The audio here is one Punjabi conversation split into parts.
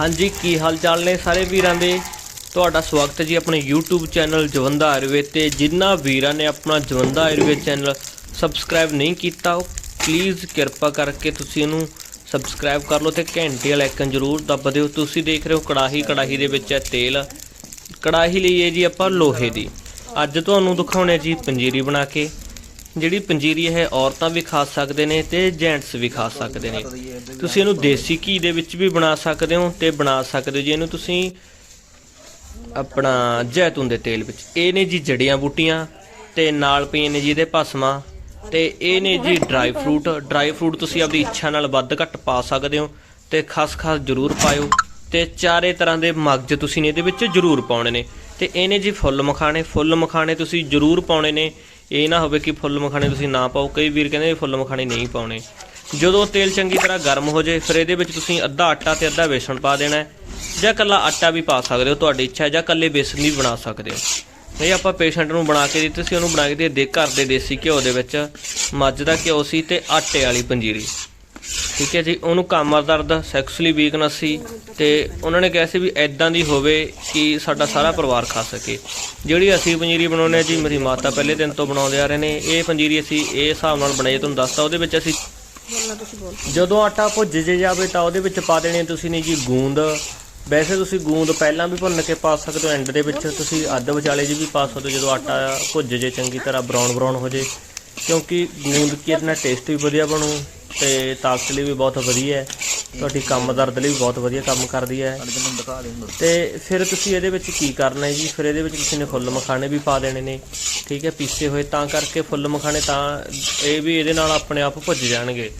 ਹਾਂਜੀ, ਕੀ ਹਾਲ ਚਾਲ ਨੇ ਸਾਰੇ ਵੀਰਾਂ ਦੇ? ਤੁਹਾਡਾ ਸਵਾਗਤ ਹੈ ਜੀ ਆਪਣੇ YouTube ਚੈਨਲ ਜਵੰਦਾ ਆਯੁਰਵੇਦ ਤੇ। ਜਿਨ੍ਹਾਂ ਵੀਰਾਂ ਨੇ ਆਪਣਾ ਜਵੰਦਾ ਆਯੁਰਵੇਦ ਚੈਨਲ ਸਬਸਕ੍ਰਾਈਬ ਨਹੀਂ ਕੀਤਾ, ਉਹ ਪਲੀਜ਼ ਕਿਰਪਾ ਕਰਕੇ ਤੁਸੀਂ ਇਹਨੂੰ ਸਬਸਕ੍ਰਾਈਬ ਕਰ ਲਓ ਤੇ ਘੰਟੀ ਵਾਲਾ ਆਈਕਨ ਜ਼ਰੂਰ ਦੱਬ ਦਿਓ। ਤੁਸੀਂ ਦੇਖ ਰਹੇ ਹੋ ਕੜਾਹੀ ਕੜਾਹੀ ਦੇ ਵਿੱਚ ਹੈ ਤੇਲ। ਕੜਾਹੀ ਲਈ ਹੈ ਜੀ ਆਪਾਂ ਲੋਹੇ ਦੀ। ਅੱਜ ਤੁਹਾਨੂੰ ਦਿਖਾਉਣੇ ਜੀ ਪੰਜੀਰੀ ਬਣਾ ਕੇ। ਜਿਹੜੀ ਪੰਜੀਰੀ ਹੈ ਔਰਤਾਂ ਵੀ ਖਾ ਸਕਦੇ ਨੇ ਤੇ ਜੈਂਟਸ ਵੀ ਖਾ ਸਕਦੇ ਨੇ। ਤੁਸੀਂ ਇਹਨੂੰ ਦੇਸੀ ਘੀ ਦੇ ਵਿੱਚ ਵੀ ਬਣਾ ਸਕਦੇ ਹੋ ਤੇ ਬਣਾ ਸਕਦੇ ਹੋ ਜੀ। ਇਹਨੂੰ ਤੁਸੀਂ ਆਪਣਾ ਜੈਤੂਨ ਦੇ ਤੇਲ ਵਿੱਚ। ਇਹ ਨੇ ਜੀ ਜੜੀਆਂ ਬੂਟੀਆਂ ਤੇ ਨਾਲ ਪਈਆਂ ਨੇ ਜੀ ਇਹਦੇ ਭਸਮਾਂ ਤੇ ਇਹ ਨੇ ਜੀ ਡਰਾਈ ਫਰੂਟ ਡਰਾਈ ਫਰੂਟ ਤੁਸੀਂ ਆਪਣੀ ਇੱਛਾ ਨਾਲ ਵੱਧ ਘੱਟ ਪਾ ਸਕਦੇ ਹੋ ਤੇ ਖਸਖਸ ਜ਼ਰੂਰ ਪਾਇਓ ਤੇ ਚਾਰੇ ਤਰ੍ਹਾਂ ਦੇ ਮਗਜ ਤੁਸੀਂ ਨੇ ਇਹਦੇ ਵਿੱਚ ਜ਼ਰੂਰ ਪਾਉਣੇ ਨੇ। ਤੇ ਇਹ ਨੇ ਜੀ ਫੁੱਲ ਮਖਾਣੇ। ਫੁੱਲ ਮਖਾਣੇ ਤੁਸੀਂ ਜ਼ਰੂਰ ਪਾਉਣੇ ਨੇ। ਇਹ ਨਾ ਹੋਵੇ ਕਿ ਫੁੱਲ ਮਖਾਣੇ ਤੁਸੀਂ ਨਾ ਪਾਓ। ਕਈ ਵੀਰ ਕਹਿੰਦੇ ਫੁੱਲ ਮਖਾਣੇ ਨਹੀਂ ਪਾਉਣੇ। ਜਦੋਂ ਤੇਲ ਚੰਗੀ ਤਰ੍ਹਾਂ ਗਰਮ ਹੋ ਜਾਏ, ਫਿਰ ਇਹਦੇ ਵਿੱਚ ਤੁਸੀਂ ਅੱਧਾ ਆਟਾ ਤੇ ਅੱਧਾ ਬੇਸਣ ਪਾ ਦੇਣਾ ਜਾਂ ਕੱਲਾ ਆਟਾ ਵੀ ਪਾ ਸਕਦੇ ਹੋ, ਤੁਹਾਡੀ ਇੱਛਾ ਹੈ, ਜਾਂ ਕੱਲੇ ਬੇਸਣ ਵੀ ਬਣਾ ਸਕਦੇ ਹੋ। ਇਹ ਆਪਾਂ ਪੇਸ਼ੈਂਟ ਨੂੰ ਬਣਾ ਕੇ ਦਿੱਤੀ ਸੀ, ਉਹਨੂੰ ਬਣਾ ਕੇ ਦੇ ਦੇ ਘਰ ਦੇ ਦੇਸੀ ਘਿਓ ਦੇ ਵਿੱਚ, ਮੱਝ ਦਾ ਘਿਓ ਸੀ ਤੇ ਆਟੇ ਵਾਲੀ ਪੰਜੀਰੀ। ਠੀਕ ਹੈ ਜੀ, ਉਹਨੂੰ ਕਮਰ ਦਰਦ ਸੈਕਸੁਅਲੀ ਵੀਕਨੈਸ ਸੀ ਤੇ ਉਹਨਾਂ ਨੇ ਕਿਹਾ ਸੀ ਵੀ ਐਦਾਂ ਦੀ ਹੋਵੇ ਕਿ ਸਾਡਾ ਸਾਰਾ ਪਰਿਵਾਰ ਖਾ ਸਕੇ। ਜਿਹੜੀ ਅਸੀਂ ਪੰਜੀਰੀ ਬਣਾਉਂਦੇ ਆ ਜੀ, ਮੇਰੀ ਮਾਤਾ ਪਹਿਲੇ ਦਿਨ ਤੋਂ ਬਣਾਉਂਦੇ ਆ ਰਹੇ ਨੇ, ਇਹ ਪੰਜੀਰੀ ਅਸੀਂ ਇਹ ਹਿਸਾਬ ਨਾਲ ਬਣਾਈ ਤੁਹਾਨੂੰ ਦੱਸਤਾ, ਉਹਦੇ ਵਿੱਚ ਅਸੀਂ ਜਦੋਂ ਆਟਾ ਭੁੱਜ ਜੇ ਜਾਵੇ ਤਾਂ ਉਹਦੇ ਵਿੱਚ ਪਾ ਦੇਣੀ ਤੁਸੀਂ ਨੇ ਜੀ ਗੂੰਦ। ਵੈਸੇ ਤੁਸੀਂ ਗੂੰਦ ਪਹਿਲਾਂ ਵੀ ਭੁੰਨ ਕੇ ਪਾ ਸਕਦੇ ਹੋ ਐਂਡ ਦੇ ਵਿੱਚ ਤੁਸੀਂ ਅੱਧ ਵਿਚਾਲੇ ਜੀ ਵੀ ਪਾ ਸਕਦੇ ਹੋ, ਜਦੋਂ ਆਟਾ ਭੁੱਜ ਜੇ ਚੰਗੀ ਤਰ੍ਹਾਂ ਬਰਾਊਨ ਬਰਾਊਨ ਹੋ ਜੇ। ਕਿਉਂਕਿ ਗੂੰਦ ਕੀ ਇਹਦੇ ਨਾਲ ਟੇਸਟ ਵੀ ਵਧੀਆ ਬਣੂ। ਤੇ ਤਾਕਤ ਲਈ ਵੀ ਬਹੁਤ ਵਧੀਆ ਹੈ। ਤੁਹਾਡੀ ਕੰਮ ਦਰਦ ਲਈ ਵੀ ਬਹੁਤ ਵਧੀਆ ਕੰਮ ਕਰਦੀ ਹੈ। ਤੇ ਫਿਰ ਤੁਸੀਂ ਇਹਦੇ ਵਿੱਚ ਕੀ ਕਰਨਾ ਹੈ ਜੀ? ਫਿਰ ਇਹਦੇ ਵਿੱਚ ਤੁਸੀਂ ਨੇ ਫੁੱਲ ਮਖਾਣੇ ਵੀ ਪਾ ਦੇਣੇ ਨੇ ਠੀਕ ਹੈ ਪੀਸੇ ਹੋਏ। ਤਾਂ ਕਰਕੇ ਫੁੱਲ ਮਖਾਣੇ ਤਾਂ ਇਹ ਵੀ ਇਹਦੇ ਨਾਲ ਆਪਣੇ ਆਪ ਭੁੱਜ ਜਾਣਗੇ।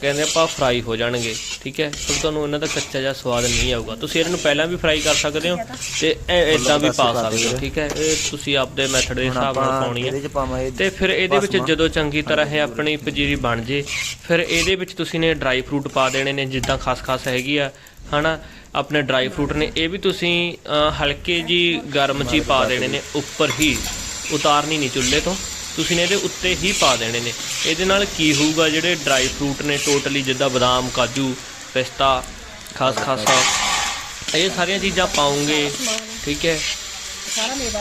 ਕਹਿੰਦੇ ਆਪਾਂ ਫਰਾਈ ਹੋ ਜਾਣਗੇ ਠੀਕ ਹੈ। ਫਿਰ ਤੁਹਾਨੂੰ ਇਹਨਾਂ ਦਾ ਕੱਚਾ ਜਿਹਾ ਸਵਾਦ ਨਹੀਂ ਆਊਗਾ। ਤੁਸੀਂ ਇਹਨਾਂ ਨੂੰ ਪਹਿਲਾਂ ਵੀ ਫਰਾਈ ਕਰ ਸਕਦੇ ਹੋ ਤੇ ਇਹ ਇਦਾਂ ਵੀ ਪਾ ਸਕਦੇ ਹੋ ਠੀਕ ਹੈ। ਇਹ ਤੁਸੀਂ ਆਪਦੇ ਮੈਥਡ ਦੇ ਹਿਸਾਬ ਨਾਲ ਪਾਉਣੀ ਹੈ। ਤੇ ਫਿਰ ਇਹਦੇ ਵਿੱਚ ਜਦੋਂ ਚੰਗੀ ਤਰ੍ਹਾਂ ਇਹ ਆਪਣੀ ਪੰਜੀਰੀ ਬਣ ਜੇ ਫਿਰ ਇਹਦੇ ਵਿੱਚ ਤੁਸੀਂ ਨੇ ਡਰਾਈ ਫਰੂਟ ਪਾ ਦੇਣੇ ਨੇ। ਜਿੱਦਾਂ ਖਸਖਸ ਹੈਗੀ ਆ, ਹਨਾ? ਆਪਣੇ ਡਰਾਈ ਫਰੂਟ ਨੇ, ਇਹ ਵੀ ਤੁਸੀਂ ਹਲਕੇ ਜੀ ਗਰਮ ਚ ਹੀ ਪਾ ਦੇਣੇ ਨੇ, ਉੱਪਰ ਹੀ। ਉਤਾਰਨੀ ਨਹੀਂ ਚੁੱਲ੍ਹੇ ਤੋਂ। ਤੁਸੀਂ ਨੇ ਇਹਦੇ ਉੱਤੇ ਹੀ ਪਾ ਦੇਣੇ ਨੇ। ਇਹਦੇ ਨਾਲ ਕੀ ਹੋਊਗਾ, ਜਿਹੜੇ ਡਰਾਈ ਫਰੂਟ ਨੇ ਟੋਟਲੀ ਜਿੱਦਾਂ ਬਦਾਮ, ਕਾਜੂ, ਪਿਸਤਾ ਖਸਖਸ ਇਹ ਸਾਰੀਆਂ ਚੀਜ਼ਾਂ ਪਾਉਂਗੇ, ਠੀਕ ਹੈ?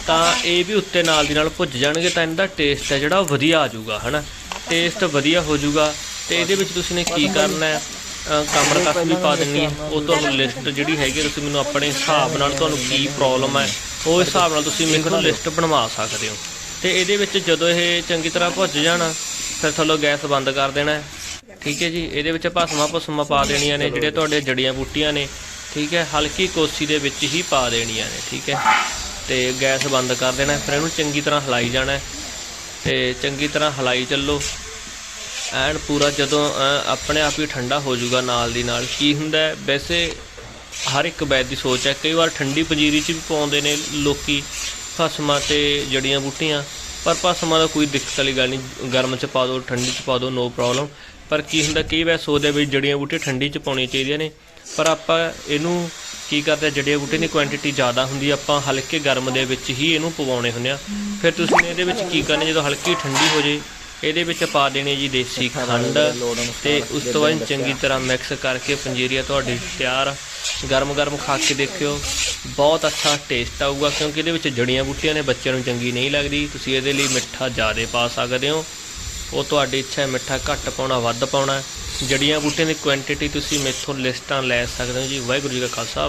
ਤਾਂ ਇਹ ਵੀ ਉੱਤੇ ਨਾਲ ਦੀ ਨਾਲ ਭੁੱਜ ਜਾਣਗੇ, ਤਾਂ ਇਹਦਾ ਟੇਸਟ ਹੈ ਜਿਹੜਾ ਵਧੀਆ ਆ ਜਾਊਗਾ, ਹਨਾ? ਟੇਸਟ ਵਧੀਆ ਹੋ ਜਾਊਗਾ। ਤੇ ਇਹਦੇ ਵਿੱਚ ਤੁਸੀਂ ਨੇ ਕੀ ਕਰਨਾ ਹੈ? ਕਮਰ ਕਸ ਵੀ ਪਾ ਦੇਣੀ। ਹੈ ਉਹ ਤੁਹਾਨੂੰ ਲਿਸਟ ਜਿਹੜੀ ਹੈਗੀ ਤੁਸੀਂ ਮੈਨੂੰ ਆਪਣੇ ਹਿਸਾਬ ਨਾਲ ਤੁਹਾਨੂੰ ਕੀ ਪ੍ਰੋਬਲਮ ਹੈ ਉਹ ਹਿਸਾਬ ਨਾਲ ਤੁਸੀਂ ਮੈਨੂੰ ਲਿਸਟ ਬਣਵਾ ਸਕਦੇ ਹੋ। ਤੇ ਇਹਦੇ ਵਿੱਚ ਜਦੋਂ ਇਹ ਚੰਗੀ ਤਰ੍ਹਾਂ ਭੁੱਜ ਜਾਣਾ ਫਿਰ ਥੱਲੋਂ ਗੈਸ ਬੰਦ ਕਰ ਦੇਣਾ। ਠੀਕ ਹੈ ਜੀ? ਇਹਦੇ ਵਿੱਚ ਭਸਮਾ ਭਸਮਾ ਪਾ ਦੇਣੀਆਂ ਨੇ ਜਿਹੜੇ ਤੁਹਾਡੇ ਜੜੀਆਂ ਬੂਟੀਆਂ ਨੇ। ਠੀਕ ਹੈ? ਹਲਕੀ ਕੋਸੀ ਦੇ ਵਿੱਚ ਹੀ ਪਾ ਦੇਣੀਆਂ ਨੇ ਠੀਕ ਹੈ? ਤੇ ਗੈਸ ਬੰਦ ਕਰ ਦੇਣਾ ਫਿਰ ਇਹਨੂੰ ਚੰਗੀ ਤਰ੍ਹਾਂ ਹਿਲਾਈ ਜਾਣਾ। ਤੇ ਚੰਗੀ ਤਰ੍ਹਾਂ ਹਿਲਾਈ ਚੱਲੋ। ਐਨ ਪੂਰਾ ਜਦੋਂ ਆਪਣੇ ਆਪ ਹੀ ਠੰਡਾ ਹੋ ਜਾਊਗਾ ਨਾਲ ਦੀ ਨਾਲ। ਕੀ ਹੁੰਦਾ ਵੈਸੇ ਹਰ ਇੱਕ ਵੈਦ ਦੀ ਸੋਚ ਹੈ, ਕਈ ਵਾਰ ਠੰਡੀ ਪੰਜੀਰੀ ਚ ਵੀ ਪਾਉਂਦੇ ਨੇ ਲੋਕੀ ਭਸਮਾਂ ਤੇ ਜੜੀਆਂ ਬੂਟੀਆਂ, ਪਰ ਭਸਮਾਂ ਦਾ ਕੋਈ ਦਿੱਕਤ ਵਾਲੀ ਗੱਲ ਨਹੀਂ, ਗਰਮ ਚ ਪਾ ਦਿਓ ਠੰਡੀ ਚ ਪਾ ਦਿਓ ਨੋ ਪ੍ਰੋਬਲਮ ਪਰ ਕੀ ਹੁੰਦਾ, ਕਈ ਵਾਰ ਸੋਚਦੇ ਵੀ ਜੜੀਆਂ ਬੂਟੀਆਂ ਠੰਡੀ ਚ ਪਾਉਣੀਆਂ ਚਾਹੀਦੀਆਂ ਨੇ, ਪਰ ਆਪਾਂ ਇਹਨੂੰ ਕੀ ਕਰਦੇ ਜੜੀਆਂ ਬੂਟੀਆਂ ਦੀ ਕੁਆਂਟੀਟੀ ਜ਼ਿਆਦਾ ਹੁੰਦੀ ਆਪਾਂ ਹਲਕੇ ਗਰਮ ਦੇ ਵਿੱਚ ਹੀ ਇਹਨੂੰ ਪਵਾਉਣੇ ਹੁੰਦੇ ਆ ਫਿਰ ਤੁਸੀਂ ਇਹਦੇ ਵਿੱਚ ਕੀ ਕਰਨਾ, ਜਦੋਂ ਹਲਕੀ ਠੰਡੀ ਹੋ ਜੇ ਇਹਦੇ ਵਿੱਚ ਪਾ ਦੇਣੀ ਜੀ ਦੇਸੀ ਖੰਡ ਤੇ ਉਸ ਤੋਂ ਬਾਅਦ ਚੰਗੀ ਤਰ੍ਹਾਂ ਮਿਕਸ ਕਰਕੇ ਪੰਜੀਰੀਆ ਤੁਹਾਡੀ ਤਿਆਰ। ਗਰਮ ਗਰਮ ਖਾ ਕੇ ਦੇਖਿਓ। ਬਹੁਤ ਅੱਛਾ ਟੇਸਟ ਆਊਗਾ ਕਿਉਂਕਿ ਇਹਦੇ ਵਿੱਚ ਜੜੀਆਂ ਬੂਟੀਆਂ ਨੇ ਬੱਚਿਆਂ ਨੂੰ ਚੰਗੀ ਨਹੀਂ ਲੱਗਦੀ। ਤੁਸੀਂ ਇਹਦੇ ਲਈ ਮਿੱਠਾ ਜ਼ਿਆਦਾ ਪਾ ਸਕਦੇ ਹੋ। ਉਹ ਤੁਹਾਡੀ ਇੱਛਾ ਹੈ ਮਿੱਠਾ ਘੱਟ ਪਾਉਣਾ ਵੱਧ ਪਾਉਣਾ। ਜੜੀਆਂ ਬੂਟੀਆਂ ਦੀ ਕੁਆਂਟੀਟੀ ਤੁਸੀਂ ਮੇਥੋਂ ਲਿਸਟਾਂ ਲੈ ਸਕਦੇ ਹੋ ਜੀ। ਵਾਹਿਗੁਰੂ ਜੀ ਕਾ ਖਾਲਸਾ।